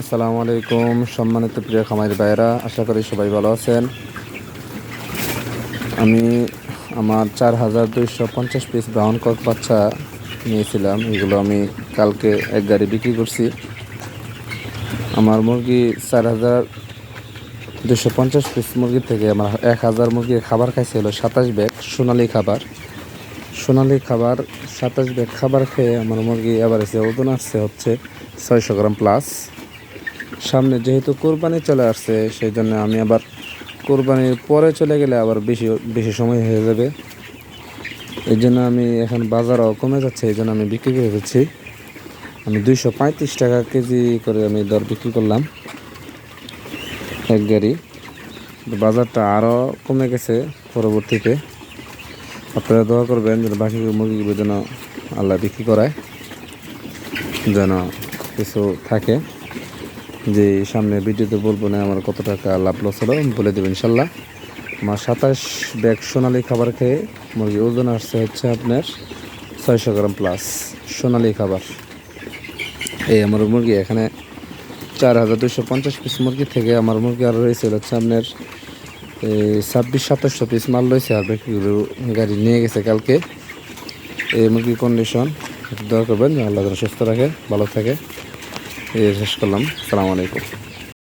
আসসালামু আলাইকুম, সম্মানিত প্রিয় খামারি ভাইরা আশা করি সবাই ভালো আছেন। আমি আমার চার হাজার দুইশো পঞ্চাশ পিস ব্রাউন কক বাচ্চা নিয়েছিলাম। এগুলো আমি কালকে এক গাড়ি বিক্রি করছি। আমার মুরগি চার হাজার দুশো পঞ্চাশ পিস মুরগি থেকে আমার এক হাজার মুরগির খাবার খাইছে হলো সাতাশ ব্যাগ সোনালি খাবার। সোনালি খাবার, সাতাশ ব্যাগ খাবার খেয়ে আমার মুরগি এবার এসে ওজন আসছে হচ্ছে ছয়শো গ্রাম প্লাস সামনে যেহেতু কোরবানি চলে আসছে, সেই জন্য আমি আবার কোরবানির পরে চলে গেলে আবার বেশি বেশি সময় হয়ে যাবে। এই জন্য আমি এখন বাজারও কমে যাচ্ছে, এই জন্য আমি বিক্রি করে দিচ্ছি। আমি দুইশো পঁয়ত্রিশ টাকা কেজি করে আমি দর বিক্রি করলাম। এক গাড়ি। বাজারটা আরও কমে গেছে পরবর্তীতে। আপনারা দোয়া করবেন যেন বাকি মুরগিগুলো যেন আল্লাহ বিক্রি করায়, যেন কিছু থাকে। যে সামনে ভিডিওতে বলব না আমার কত টাকা লাভ লস হলো বলে দেবেন ইনশাল্লাহ। আমার সাতাশ ব্যাগ সোনালি খাবার খেয়ে মুরগি ওজন আসছে হচ্ছে আপনার ছয়শো গ্রাম প্লাস সোনালি খাবার। এই আমার মুরগি এখানে চার হাজার দুশো পঞ্চাশ পিস মুরগি থেকে আমার মুরগি আর রয়েছে হচ্ছে আপনার ছাব্বিশ সাতাশশো পিস মাল রয়েছে আর বাকিগুলো গাড়ি নিয়ে গেছে কালকে। এই মুরগির কন্ডিশন দোয়া করবেন, আল্লাহ সুস্থ রাখে, ভালো থাকে। শেষ করলাম। সালামু আলাইকুম।